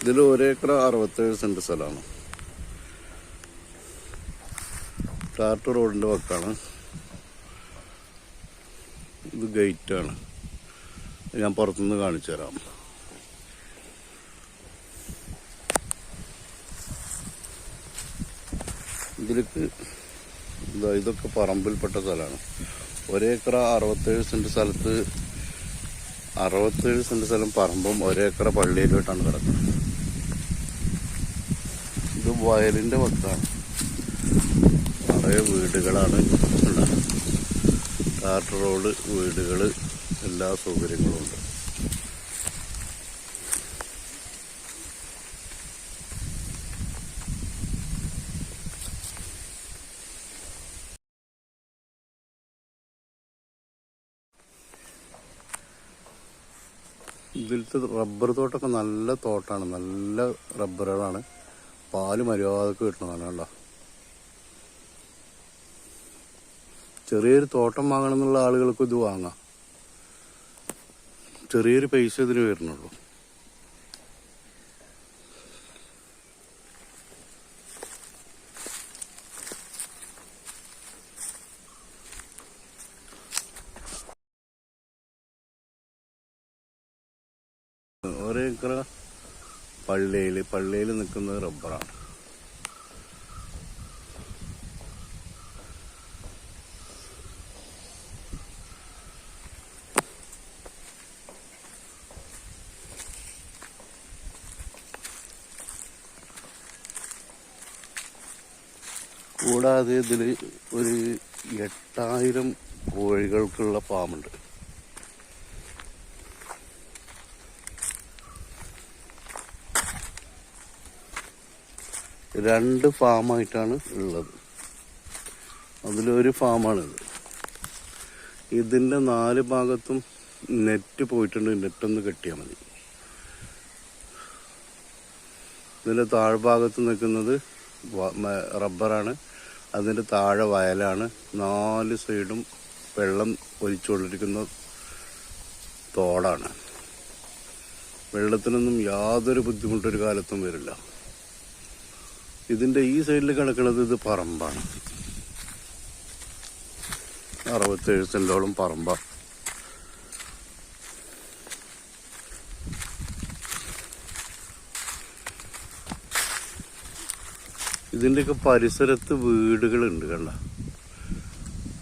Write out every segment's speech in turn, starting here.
ഇതിൽ ഒരേക്കർ അറുപത്തേഴ് സെന്റ് സ്ഥലമാണ്. ടാർട്ട് റോഡിന്റെ വക്കാണ്. ഇത് ഗേറ്റാണ്. ഞാൻ പുറത്തുനിന്ന് കാണിച്ചു തരാം. ഇതിലേക്ക് ഇതാ ഇതൊക്കെ പറമ്പിൽപ്പെട്ട സ്ഥലമാണ്. ഒരേക്കർ അറുപത്തേഴ് സെന്റ് സ്ഥലത്ത് അറുപത്തേഴ് സെന്റ് സ്ഥലം പറമ്പും ഒരേക്കറ പള്ളിയിലോട്ടാണ് കിടക്കുന്നത്. വയലിന്റെ വക്കാണ്. നിറയെ വീടുകളാണ് ഉള്ളത്. റോഡ് വീടുകൾ എല്ലാ സൗകര്യങ്ങളും ഉണ്ട്. ഇതിലത്തെ റബ്ബർ തോട്ടമൊക്കെ നല്ല തോട്ടാണ്. നല്ല റബ്ബറുകളാണ്. പാൽ മര്യാദയ്ക്ക് കിട്ടുന്നതാണ് കണ്ടോ ചെറിയൊരു തോട്ടം വാങ്ങണം എന്നുള്ള ആളുകൾക്ക് ഇത് വാങ്ങാം. ചെറിയൊരു പൈസ ഇതിന് വരുന്നുള്ളൂ ഒരേക്കർ പള്ളിയിൽ പള്ളിയിൽ നിൽക്കുന്നത് റബ്ബറാണ്. കൂടാതെ ഇതിൽ ഒരു എട്ടായിരം കോഴികൾക്കുള്ള ഫാമുണ്ട്. രണ്ട് ഫാമായിട്ടാണ് ഉള്ളത്. അതിലൊരു ഫാമാണിത് ഇതിന്റെ നാല് ഭാഗത്തും നെറ്റ് പോയിട്ടുണ്ട്. നെറ്റൊന്ന് കെട്ടിയാൽ മതി. ഇതിന്റെ താഴ്ഭാഗത്ത് നിൽക്കുന്നത് റബ്ബറാണ്. അതിന്റെ താഴെ വയലാണ്. നാല് സൈഡും വെള്ളം ഒലിച്ചുകൊണ്ടിരിക്കുന്ന തോടാണ്. വെള്ളത്തിനൊന്നും യാതൊരു ബുദ്ധിമുട്ടൊരു കാലത്തും വരില്ല. ഇതിന്റെ ഈ സൈഡിൽ കിടക്കുന്നത് ഇത് പറമ്പാണ്. അറുപത്തേഴ് സെന്റോളം പറമ്പ. ഇതിന്റെയൊക്കെ പരിസരത്ത് വീടുകളുണ്ട് കണ്ട?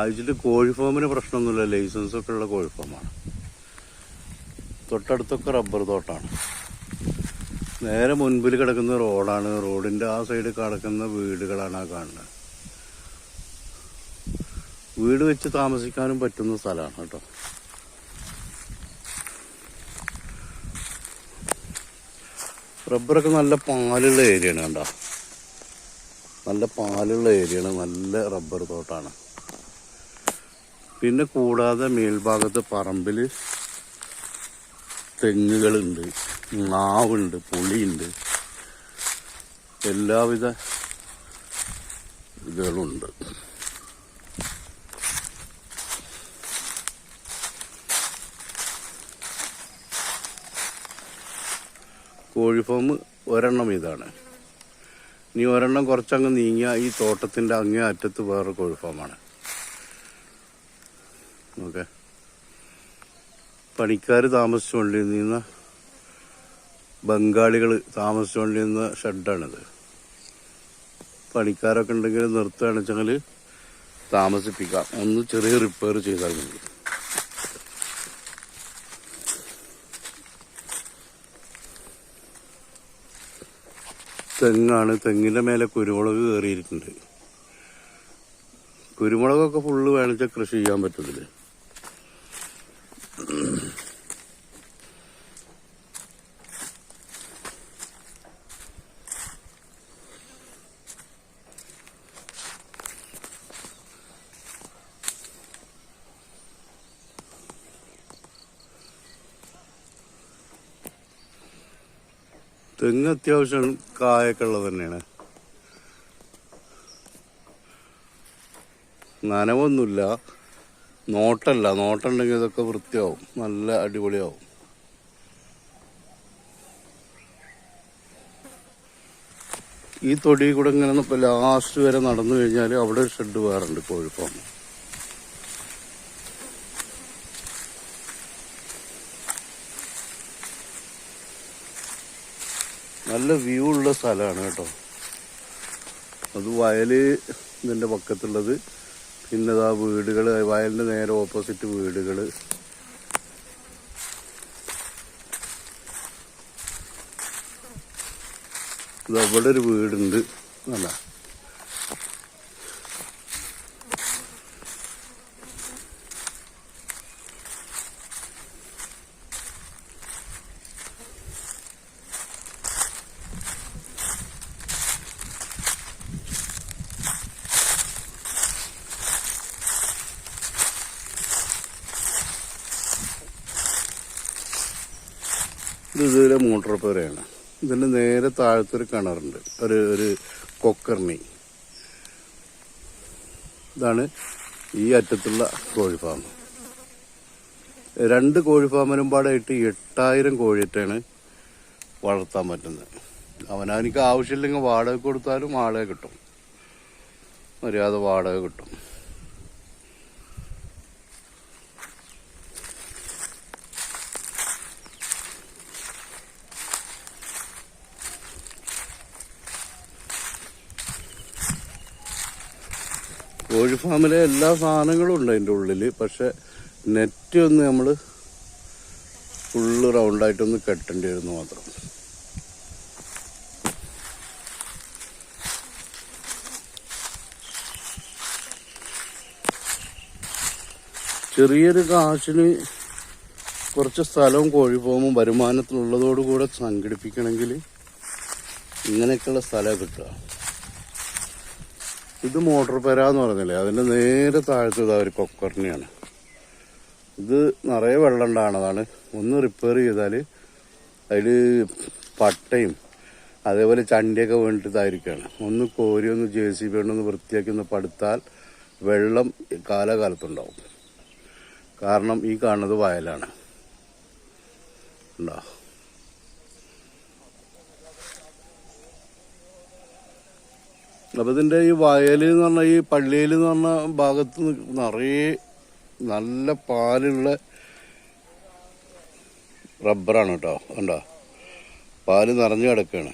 അയച്ചിട്ട് കോഴി ഫാമിന് പ്രശ്നമൊന്നുമില്ല ലൈസൻസൊക്കെ ഉള്ള കോഴി ഫാമാണ് തൊട്ടടുത്തൊക്കെ റബ്ബർ തോട്ടാണ്. നേരെ മുൻപിൽ കിടക്കുന്ന റോഡാണ്. റോഡിന്റെ ആ സൈഡ് കിടക്കുന്ന വീടുകളാണ് ആ കാണുന്നത്. വീട് വെച്ച് താമസിക്കാനും പറ്റുന്ന സ്ഥലമാണ് കേട്ടോ. റബ്ബറൊക്കെ നല്ല പാലുള്ള ഏരിയയാണ് കണ്ടോ? നല്ല പാലുള്ള ഏരിയയാണ്. നല്ല റബ്ബർ തോട്ടാണ്. പിന്നെ കൂടാതെ മേൽഭാഗത്ത് പറമ്പിൽ തെങ്ങുകളുണ്ട് നാവുണ്ട് പുളിയുണ്ട്. എല്ലാവിധ ഇതുകളുണ്ട്. കോഴിഫോം ഒരെണ്ണം ഇതാണ്. ഇനി ഒരെണ്ണം കുറച്ചങ്ങ് നീങ്ങിയ ഈ തോട്ടത്തിന്റെ അങ്ങേ അറ്റത്ത് വേറെ കോഴിഫോമാണ്. ഓക്കെ. പണിക്കാർ താമസിച്ചുകൊണ്ടിരുന്ന ബംഗാളികൾ താമസിച്ചുകൊണ്ടിരുന്ന ഷെഡാണിത്. പണിക്കാരൊക്കെ ഉണ്ടെങ്കിൽ നിർത്തുകയാണെന്ന് വെച്ചെങ്കിൽ താമസിപ്പിക്കാം. ഒന്ന് ചെറിയ റിപ്പയർ ചെയ്താൽ മതി. തെങ്ങാണ്. തെങ്ങിന്റെ മേലെ കുരുമുളക് കയറിയിട്ടുണ്ട്. കുരുമുളകൊക്കെ ഫുള്ള് വേണിച്ചാൽ കൃഷി ചെയ്യാൻ പറ്റത്തില്ലേ? തെങ്ങ് അത്യാവശ്യം കായൊക്കെ ഉള്ളത് തന്നെയാണ്. നനവൊന്നുമില്ല. നോട്ടല്ല. നോട്ടുണ്ടെങ്കിൽ ഇതൊക്കെ വൃത്തിയാവും. നല്ല അടിപൊളിയാവും. ഈ തൊടി കൂടെ ഇങ്ങനെ ലാസ്റ്റ് വരെ നടന്നു കഴിഞ്ഞാൽ അവിടെ ഷെഡ് വേറുണ്ട് കോഴിഫാം. നല്ല വ്യൂ ഉള്ള സ്ഥലമാണ് കേട്ടോ. അത് വയൽ ഇതിന്റെ പക്കത്തുള്ളത്. പിന്നെ ആ വീടുകൾ വയലിന്റെ നേരെ ഓപ്പോസിറ്റ് വീടുകൾ ഇത് അവിടെ ഒരു വീടുണ്ട്. അല്ല. ഇതിലെ മോട്ടോർ റിപ്പയറാണ് ഇതിന്റെ നേരെ താഴത്തൊരു കിണറുണ്ട്. ഒരു ഒരു കൊക്കർണി. ഇതാണ് ഈ അറ്റത്തുള്ള കോഴി ഫാം രണ്ട് കോഴി ഫാമിനും പാടായിട്ട് എട്ടായിരം കോഴിയിട്ടാണ് വളർത്താൻ പറ്റുന്നത്. അവനാനിക്ക് ആവശ്യമില്ലെങ്കിൽ വാടക കൊടുത്താലും ആളെ കിട്ടും. മര്യാദ വാടക കിട്ടും. കോഴി ഫാമിലെ എല്ലാ സാധനങ്ങളും ഉണ്ട് അതിന്റെ ഉള്ളിൽ പക്ഷെ നെറ്റ് ഒന്ന് നമ്മൾ ഫുള്ള് റൗണ്ടായിട്ടൊന്ന് കെട്ടേണ്ടി വരുന്നു മാത്രം. ചെറിയൊരു കാശിന് കുറച്ച് സ്ഥലവും കോഴി ഫാമും വരുമാനത്തിലുള്ളതോടുകൂടെ സംഘടിപ്പിക്കണമെങ്കിൽ ഇങ്ങനെയൊക്കെയുള്ള സ്ഥലം കിട്ടുക. ഇത് മോട്ടോർ പെര എന്ന് പറഞ്ഞില്ലേ? അതിന്റെ നേരെ താഴത്തത് ഒരു കൊക്കറിനെയാണ് ഇത് നിറയെ വെള്ളം ഉണ്ടാണതാണ്. ഒന്ന് റിപ്പയർ ചെയ്താൽ അതിൽ പട്ടയും അതേപോലെ ചണ്ടിയൊക്കെ വീണിട്ടതായിരിക്കുകയാണ് ഒന്ന് കോരി ഒന്ന് ജെ സി ബി ഒന്ന് വൃത്തിയാക്കി ഒന്ന് പടുത്താൽ വെള്ളം കാലകാലത്തുണ്ടാവും. കാരണം ഈ കാണുന്നത് വയലാണ്. ഉണ്ടോ? അപ്പൊ ഇതിന്റെ ഈ വയൽ എന്ന് പറഞ്ഞ ഈ പള്ളിയിൽ എന്ന് പറഞ്ഞ ഭാഗത്ത് നിറയെ നല്ല പാലുള്ള റബ്ബറാണ് കേട്ടോ. കണ്ടോ? പാൽ നിറഞ്ഞു കിടക്കാണ്.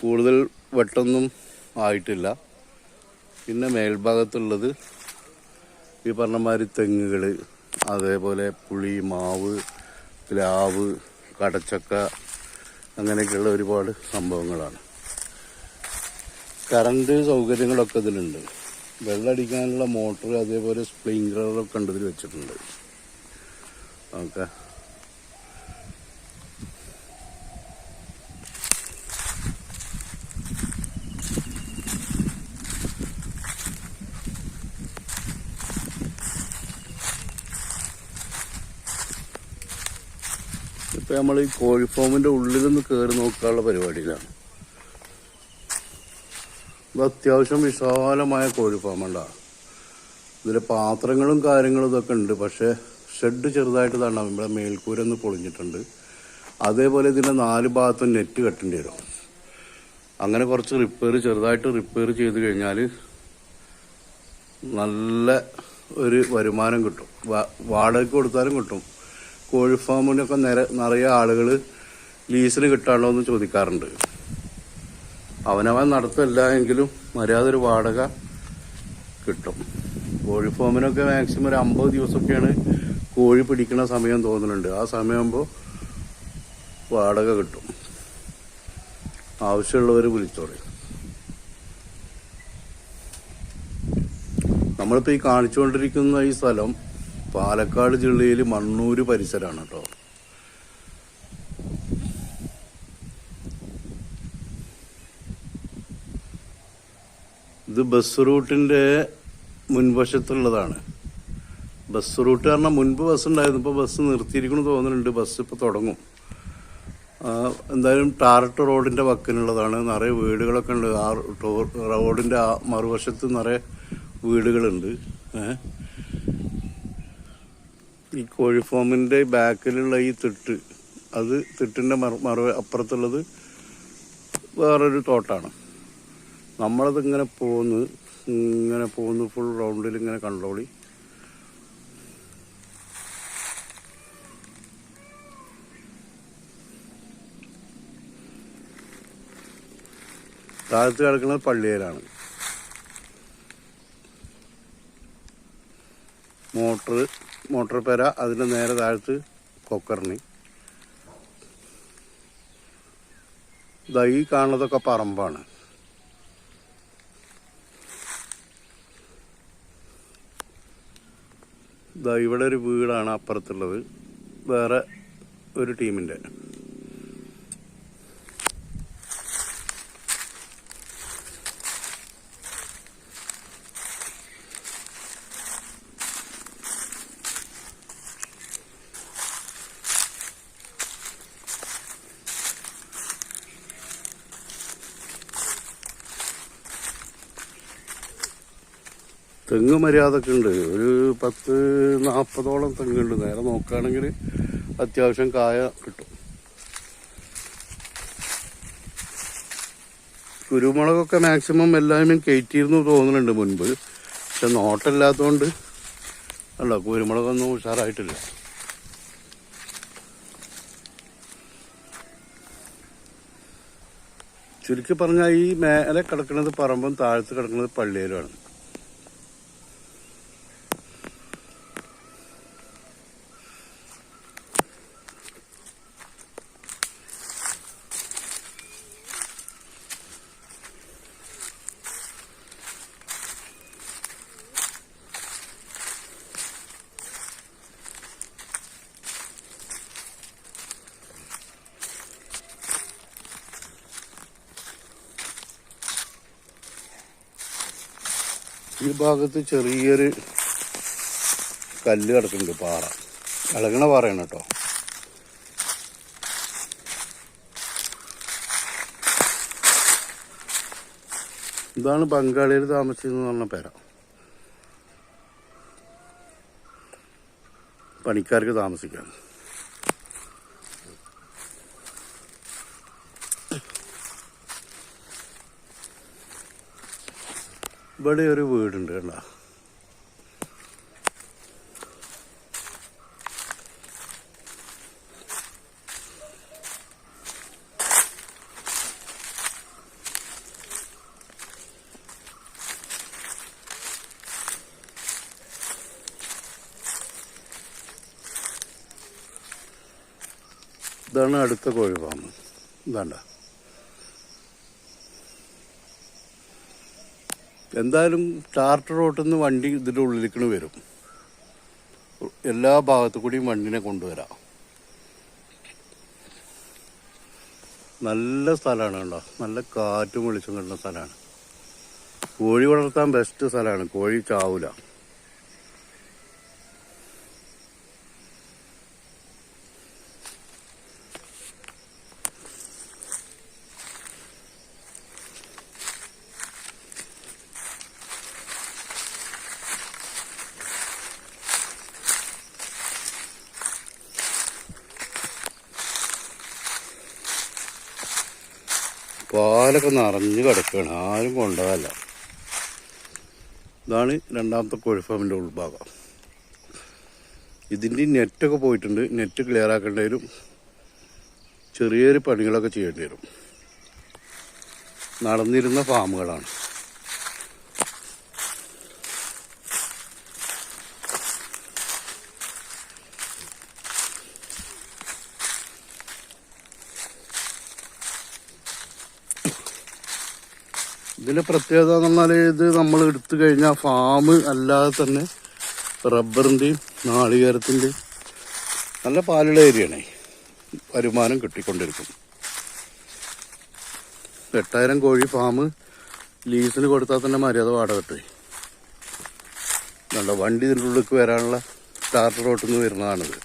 കൂടുതൽ വെട്ടൊന്നും ആയിട്ടില്ല. പിന്നെ മേൽഭാഗത്തുള്ളത് ഈ പറഞ്ഞമാതിരി തെങ്ങുകൾ അതേപോലെ പുളി മാവ് പ്ലാവ് കടച്ചക്ക അങ്ങനെയൊക്കെയുള്ള ഒരുപാട് സംഭവങ്ങളാണ്. കറണ്ട് സൗകര്യങ്ങളൊക്കെ ഇതിലുണ്ട്. വെള്ളമടിക്കാനുള്ള മോട്ടർ അതേപോലെ സ്പ്രിങ്ക്ലറൊക്കെ ഉണ്ട് ഇതിൽ വെച്ചിട്ടുണ്ട്. ഓക്കെ. ഇപ്പൊ നമ്മൾ ഈ കോഴി ഉള്ളിൽ നിന്ന് കയറി നോക്കാനുള്ള പരിപാടിയിലാണ്. ഇത് അത്യാവശ്യം വിശാലമായ കോഴി ഫാമുണ്ടാ ഇതിൽ പാത്രങ്ങളും കാര്യങ്ങളും ഇതൊക്കെ ഉണ്ട്. പക്ഷേ ഷെഡ് ചെറുതായിട്ട് തന്നെ ഇവിടെ മേൽക്കൂര ഒന്ന് പൊളിഞ്ഞിട്ടുണ്ട്. അതേപോലെ ഇതിന്റെ നാല് ഭാഗത്തും നെറ്റ് കെട്ടേണ്ടി വരും. അങ്ങനെ കുറച്ച് റിപ്പയർ ചെറുതായിട്ട് റിപ്പയർ ചെയ്ത് കഴിഞ്ഞാൽ നല്ല ഒരു വരുമാനം കിട്ടും. വാടക വാടകയ്ക്ക് കൊടുത്താലും കിട്ടും. കോഴി ഫാമിനൊക്കെ നിര നിറയെ ആളുകൾ ലീസിന് കിട്ടാണോ എന്ന് ചോദിക്കാറുണ്ട്. അവനവൻ നടത്തല്ല എങ്കിലും മര്യാദ ഒരു വാടക കിട്ടും. കോഴി ഫോമിനൊക്കെ മാക്സിമം ഒരു അമ്പത് ദിവസമൊക്കെയാണ് കോഴി പിടിക്കുന്ന സമയം തോന്നുന്നുണ്ട്. ആ സമയമാകുമ്പോൾ വാടക കിട്ടും. ആവശ്യമുള്ളവർ വിളിച്ചോളി നമ്മളിപ്പോൾ ഈ കാണിച്ചുകൊണ്ടിരിക്കുന്ന ഈ സ്ഥലം പാലക്കാട് ജില്ലയിൽ മണ്ണൂര് പരിസരമാണ് കേട്ടോ. ഇത് ബസ് റൂട്ടിന്റെ മുൻവശത്തുള്ളതാണ്. ബസ് റൂട്ട് കാരണം മുൻപ് ബസ് ഉണ്ടായിരുന്നു. ഇപ്പോൾ ബസ് നിർത്തിയിരിക്കണം തോന്നുന്നുണ്ട്. ബസ് ഇപ്പോൾ തുടങ്ങും. എന്തായാലും ടാറട്ട് റോഡിന്റെ വക്കിനുള്ളതാണ് നിറയെ വീടുകളൊക്കെ ഉണ്ട്. ആ റോഡിന്റെ ആ മറുവശത്ത് നിറയെ വീടുകളുണ്ട്. ഈ കോഴി ഫാമിന്റെ ബാക്കിലുള്ള ഈ തിട്ട് അത് തിട്ടിന്റെ മറു മറു അപ്പുറത്തുള്ളത് വേറൊരു തോട്ടാണ്. നമ്മളത് ഇങ്ങനെ പോന്ന് ഇങ്ങനെ പോന്ന് ഫുൾ റൗണ്ടിൽ ഇങ്ങനെ കണ്ടോളി. താഴത്ത് കിടക്കുന്നത് പള്ളിയേലാണ് മോട്ടർ മോട്ടർ പെര അതിന്റെ നേരെ താഴത്ത് കൊക്കറിന് ഈ കാണുന്നതൊക്കെ പറമ്പാണ്. ഇവിടെ ഒരു വീടാണ് അപ്പുറത്തുള്ളത്. വേറെ ഒരു ടീമിന്റെ. തെങ്ങ് മര്യാദയ്ക്ക് ഉണ്ട്. ഒരു പത്ത് നാൽപ്പതോളം തെങ്ങുണ്ട്. നേരെ നോക്കുകയാണെങ്കിൽ അത്യാവശ്യം കായ കിട്ടും. കുരുമുളകൊക്കെ മാക്സിമം എല്ലാവരും കയറ്റിയിരുന്നു തോന്നുന്നുണ്ട് മുൻപ്. പക്ഷെ നോട്ടമില്ലാത്തതുകൊണ്ട് അല്ല കുരുമുളകൊന്നും ഉഷാറായിട്ടില്ല. ചുരുക്കി പറഞ്ഞാൽ ഈ മേലെ കിടക്കുന്നത് പറമ്പും താഴത്ത് കിടക്കുന്നത് പള്ളിയിലുമാണ്. ഈ ഭാഗത്ത് ചെറിയൊരു കല്ല് കിടക്കുന്നുണ്ട് പാറ. ഇളകണ പാറയാണ് കേട്ടോ. ഇതാണ് ബംഗാളിയിൽ താമസിച്ചതെന്ന് പറഞ്ഞ പേര. പണിക്കാർക്ക് താമസിക്കാൻ ഇവിടെ ഒരു വീടുണ്ട് കണ്ട? ഇതാണ് അടുത്ത കോഴി ഫാം. ഇതാണ്ട. എന്തായാലും ടാർട്ടർ റോട്ടിൽ നിന്ന് വണ്ടി ഇതിന്റെ ഉള്ളിലേക്കിന് വരും. എല്ലാ ഭാഗത്തു കൂടിയും വണ്ടിനെ കൊണ്ടുവരാം. നല്ല സ്ഥലമാണ് കേട്ടോ നല്ല കാറ്റും വെളിച്ചം കിട്ടുന്ന സ്ഥലമാണ് കോഴി വളർത്താൻ ബെസ്റ്റ് സ്ഥലമാണ് കോഴി ചാവൂല. പാലൊക്കെ നിറഞ്ഞു കിടക്കുകയാണ് ആരും കൊണ്ടുപോകല്ല. ഇതാണ് രണ്ടാമത്തെ കോഴി ഫാമിന്റെ ഉൾഭാഗം. ഇതിന്റെ നെറ്റൊക്കെ പോയിട്ടുണ്ട്. നെറ്റ് ക്ലിയർ ആക്കേണ്ടി വരും. ചെറിയൊരു പണികളൊക്കെ ചെയ്യേണ്ടി വരും. നടന്നിരുന്ന ഫാമുകളാണ്. ഇതിന്റെ പ്രത്യേകത എന്ന് പറഞ്ഞാൽ ഇത് നമ്മൾ എടുത്തു കഴിഞ്ഞാൽ ഫാം അല്ലാതെ തന്നെ റബ്ബറിന്റെയും നാളികേരത്തിന്റെയും നല്ല പാലുള്ള ഏരിയയാണ് വരുമാനം കിട്ടിക്കൊണ്ടിരിക്കും. എട്ടായിരം കോഴി ഫാം ലീസിന് കൊടുത്താൽ തന്നെ മര്യാദ വാടക നല്ല വണ്ടി ഇതിന്റെ ഉള്ളിലേക്ക് വരാനുള്ള സ്റ്റാർട്ടർ റോട്ടിൽ നിന്ന് വരുന്നതാണിത്.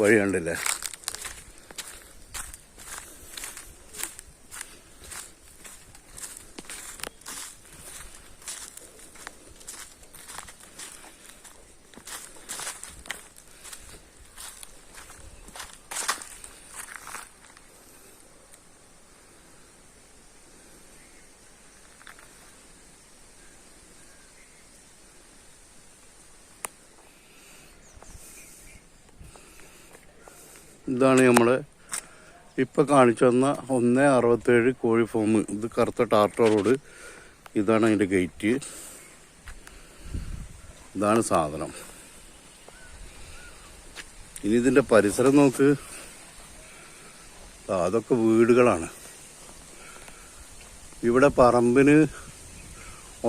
വഴി കണ്ടില്ലേ? ഇതാണ് നമ്മൾ ഇപ്പം കാണിച്ചു തന്ന ഒന്ന് അറുപത്തേഴ് കോഴി ഫോം ഇത് കറുത്ത ടാർട്ടോ റോഡ്. ഇതാണ് അതിന്റെ ഗേറ്റ് ഇതാണ് സാധനം. ഇനി ഇതിന്റെ പരിസരം നോക്ക്. അതൊക്കെ വീടുകളാണ്. ഇവിടെ പറമ്പിന്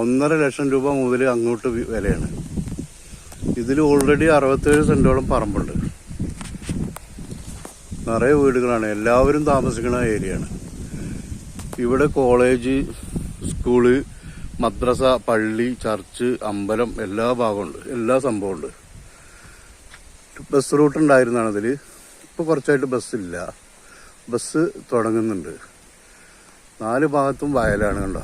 ഒന്നര ലക്ഷം രൂപ മുതൽ അങ്ങോട്ട് വിലയാണ്. ഇതിൽ ഓൾറെഡി അറുപത്തേഴ് സെന്റോളം പറമ്പുണ്ട്. നിറയെ വീടുകളാണ്. എല്ലാവരും താമസിക്കുന്ന ഏരിയയാണ്. ഇവിടെ കോളേജ് സ്കൂൾ മദ്രസ പള്ളി ചർച്ച് അമ്പലം എല്ലാ ഭാഗമുണ്ട്. എല്ലാ സംഭവമുണ്ട്. ബസ് റൂട്ട് ഉണ്ടായിരുന്നാണ് അതിൽ ഇപ്പോൾ കുറച്ചായിട്ട് ബസ്സില്ല ബസ് തുടങ്ങുന്നുണ്ട്. നാല് ഭാഗത്തും വയലാണ് കണ്ടോ?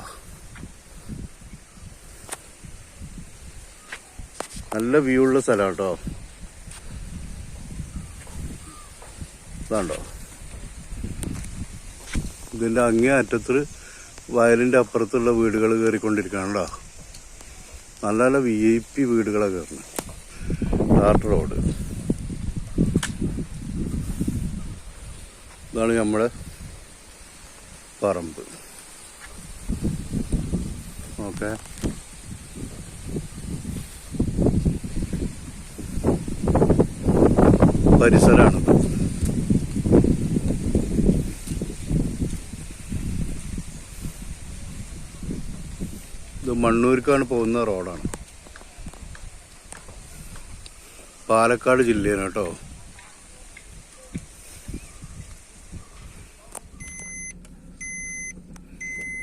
നല്ല വ്യൂ ഉള്ള സ്ഥലം കേട്ടോ. ഇതാണ്ടോ? ഇതിന്റെ അങ്ങേ അറ്റത്ത് വയലിന്റെ അപ്പുറത്തുള്ള വീടുകൾ കയറിക്കൊണ്ടിരിക്കുകയാണല്ലോ. നല്ല നല്ല വി ഐ പി വീടുകളൊക്കെ കയറുന്നത് ടാർട്ട് റോഡ് ഇതാണ് നമ്മുടെ പറമ്പ്. ഓക്കെ. പരിസരമാണിത് മണ്ണൂർക്കാണ് പോകുന്ന റോഡാണ്. പാലക്കാട് ജില്ലയാണ് കേട്ടോ.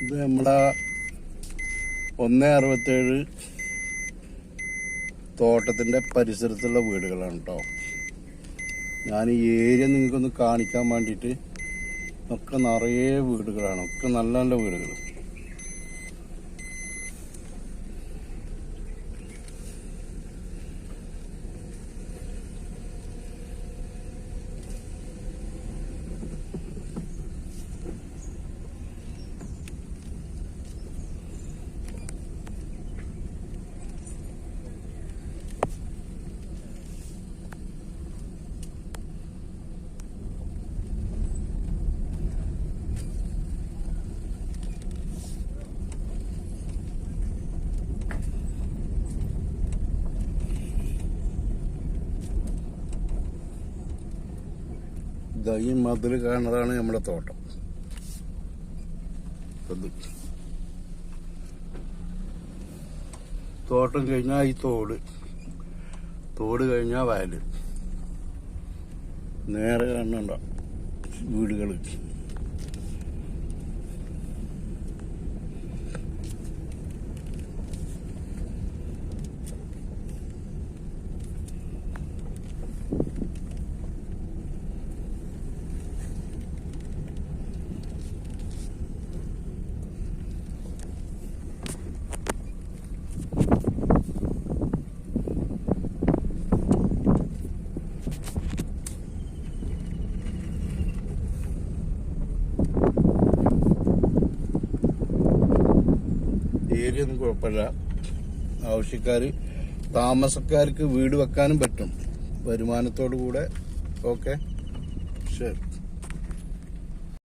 ഇത് നമ്മുടെ ഒന്ന് അറുപത്തേഴ് തോട്ടത്തിന്റെ പരിസരത്തുള്ള വീടുകളാണ് കേട്ടോ. ഞാൻ ഈ ഏരിയ നിങ്ങൾക്കൊന്ന് കാണിക്കാൻ വേണ്ടിയിട്ട് ഒക്കെ നിറയെ വീടുകളാണ്. ഒക്കെ നല്ല നല്ല വീടുകൾ ഇതാ ഈ മതിൽ കാണുന്നതാണ് നമ്മുടെ തോട്ടം. തോട്ടം കഴിഞ്ഞാൽ ഈ തോട്. തോട് കഴിഞ്ഞാൽ വയൽ. നേരെ കാണുന്നുണ്ടോ വീടുകൾ ഏരിയ ഒന്നും കുഴപ്പമില്ല. ആവശ്യക്കാർ താമസക്കാർക്ക് വീട് വെക്കാനും പറ്റും. വരുമാനത്തോടു കൂടെ ഓക്കെ? ശരി.